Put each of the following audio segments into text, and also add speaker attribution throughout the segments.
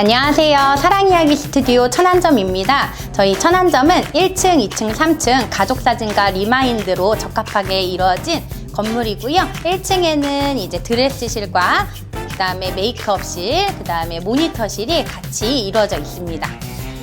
Speaker 1: 안녕하세요. 사랑이야기 스튜디오 천안점입니다. 저희 천안점은 1층, 2층, 3층 가족사진과 리마인드로 적합하게 이루어진 건물이고요. 1층에는 이제 드레스실과 그다음에 메이크업실, 그다음에 모니터실이 같이 이루어져 있습니다.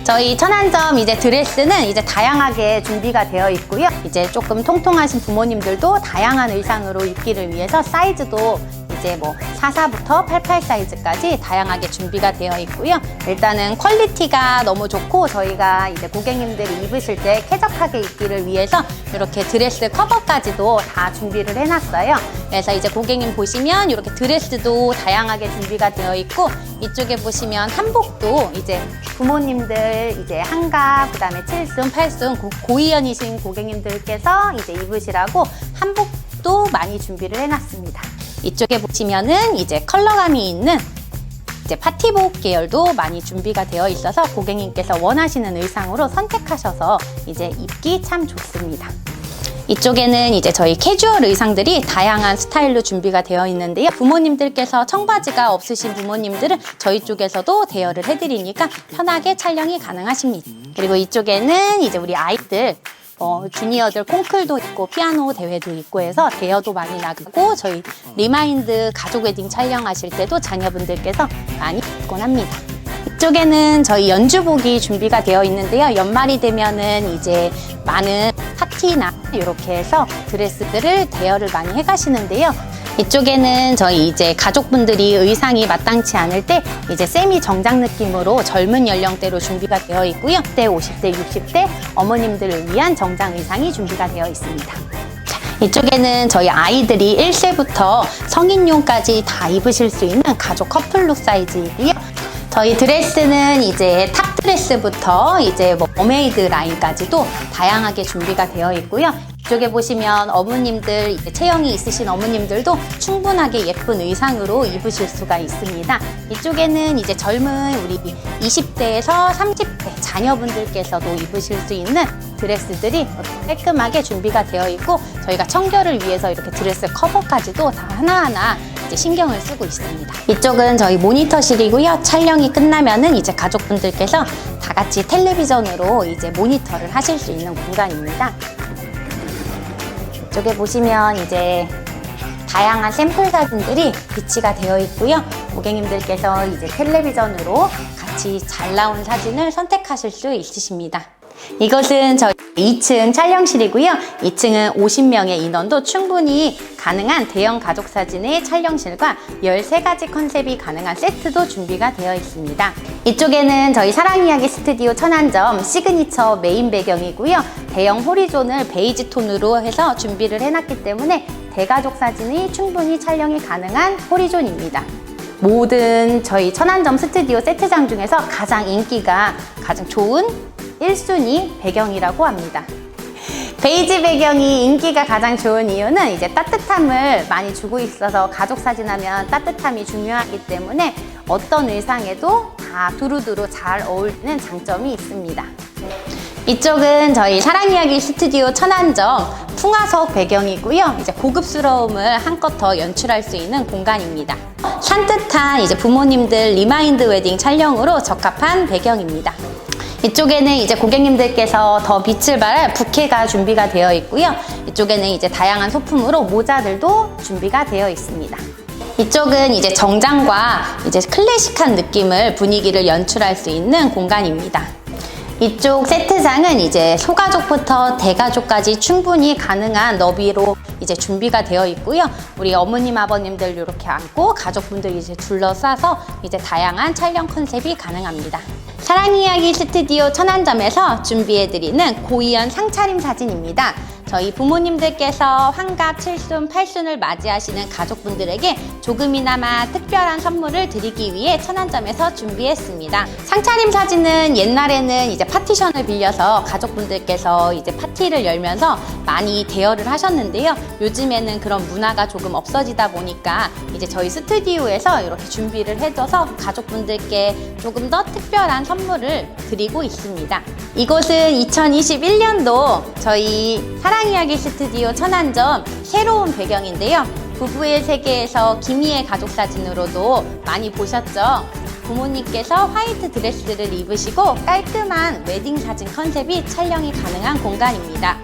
Speaker 1: 저희 천안점 이제 드레스는 이제 다양하게 준비가 되어 있고요. 이제 조금 통통하신 부모님들도 다양한 의상으로 입기를 위해서 사이즈도 이제 뭐 44부터 88 사이즈까지 다양하게 준비가 되어 있고요. 일단은 퀄리티가 너무 좋고 저희가 이제 고객님들이 입으실 때 쾌적하게 입기를 위해서 이렇게 드레스 커버까지도 다 준비를 해놨어요. 그래서 이제 고객님 보시면 이렇게 드레스도 다양하게 준비가 되어 있고 이쪽에 보시면 한복도 이제 부모님들 이제 한갑 그다음에 칠순, 팔순 고- 고이연이신 고객님들께서 이제 입으시라고 한복도 많이 준비를 해놨습니다. 이쪽에 보시면은 이제 컬러감이 있는 이제 파티복 계열도 많이 준비가 되어 있어서 고객님께서 원하시는 의상으로 선택하셔서 이제 입기 참 좋습니다. 이쪽에는 이제 저희 캐주얼 의상들이 다양한 스타일로 준비가 되어 있는데요. 부모님들께서 청바지가 없으신 부모님들은 저희 쪽에서도 대여를 해드리니까 편하게 촬영이 가능하십니다. 그리고 이쪽에는 이제 우리 아이들 어, 주니어들 콩클도 있고 피아노 대회도 있고 해서 대여도 많이 나가고 저희 리마인드 가족 웨딩 촬영하실 때도 자녀분들께서 많이 입곤 합니다. 이쪽에는 저희 연주복이 준비가 되어 있는데요. 연말이 되면은 이제 많은 파티나 이렇게 해서 드레스들을 대여를 많이 해가시는데요. 이쪽에는 저희 이제 가족분들이 의상이 마땅치 않을 때 이제 세미 정장 느낌으로 젊은 연령대로 준비가 되어 있고요. 10대, 50대, 60대 어머님들을 위한 정장 의상이 준비가 되어 있습니다. 자, 이쪽에는 저희 아이들이 1세부터 성인용까지 다 입으실 수 있는 가족 커플룩 사이즈이고요. 저희 드레스는 이제 탑 드레스부터 이제 뭐 머메이드 라인까지도 다양하게 준비가 되어 있고요. 이쪽에 보시면 어머님들 체형이 있으신 어머님들도 충분하게 예쁜 의상으로 입으실 수가 있습니다. 이쪽에는 이제 젊은 우리 20대에서 30대 자녀분들께서도 입으실 수 있는 드레스들이 깔끔하게 준비가 되어 있고 저희가 청결을 위해서 이렇게 드레스 커버까지도 다 하나하나 신경을 쓰고 있습니다. 이쪽은 저희 모니터실이고요. 촬영이 끝나면은 이제 가족분들께서 다 같이 텔레비전으로 이제 모니터를 하실 수 있는 공간입니다. 이쪽에 보시면 이제 다양한 샘플 사진들이 비치가 되어 있고요. 고객님들께서 이제 텔레비전으로 같이 잘 나온 사진을 선택하실 수 있으십니다. 이것은 저희 2층 촬영실이고요. 2층은 50명의 인원도 충분히 가능한 대형 가족 사진의 촬영실과 13가지 컨셉이 가능한 세트도 준비가 되어 있습니다. 이쪽에는 저희 사랑이야기 스튜디오 천안점 시그니처 메인 배경이고요. 대형 호리존을 베이지 톤으로 해서 준비를 해놨기 때문에 대가족 사진이 충분히 촬영이 가능한 호리존입니다. 모든 저희 천안점 스튜디오 세트장 중에서 가장 인기가 가장 좋은 1순위 배경이라고 합니다. 베이지 배경이 인기가 가장 좋은 이유는 이제 따뜻함을 많이 주고 있어서 가족 사진하면 따뜻함이 중요하기 때문에 어떤 의상에도 다 두루두루 잘 어울리는 장점이 있습니다. 이쪽은 저희 사랑이야기 스튜디오 천안점 풍화석 배경이고요. 이제 고급스러움을 한껏 더 연출할 수 있는 공간입니다. 산뜻한 이제 부모님들 리마인드 웨딩 촬영으로 적합한 배경입니다. 이쪽에는 이제 고객님들께서 더 빛을 발할 부케가 준비가 되어 있고요. 이쪽에는 이제 다양한 소품으로 모자들도 준비가 되어 있습니다. 이쪽은 이제 정장과 이제 클래식한 느낌을 분위기를 연출할 수 있는 공간입니다. 이쪽 세트장은 이제 소가족부터 대가족까지 충분히 가능한 너비로 이제 준비가 되어 있고요. 우리 어머님, 아버님들 이렇게 앉고 가족분들 이제 둘러싸서 이제 다양한 촬영 컨셉이 가능합니다. 사랑이야기 스튜디오 천안점에서 준비해드리는 고이연 상차림 사진입니다. 저희 부모님들께서 환갑, 칠순, 팔순을 맞이하시는 가족분들에게 조금이나마 특별한 선물을 드리기 위해 천안점에서 준비했습니다. 상차림 사진은 옛날에는 이제 파티션을 빌려서 가족분들께서 이제 파티를 열면서 많이 대여를 하셨는데요. 요즘에는 그런 문화가 조금 없어지다 보니까 이제 저희 스튜디오에서 이렇게 준비를 해줘서 가족분들께 조금 더 특별한 선물을 드리고 있습니다. 이곳은 2021년도 저희 사랑이야기 스튜디오 천안점 새로운 배경인데요. 부부의 세계에서 김희의 가족 사진으로도 많이 보셨죠? 부모님께서 화이트 드레스를 입으시고 깔끔한 웨딩 사진 컨셉이 촬영이 가능한 공간입니다.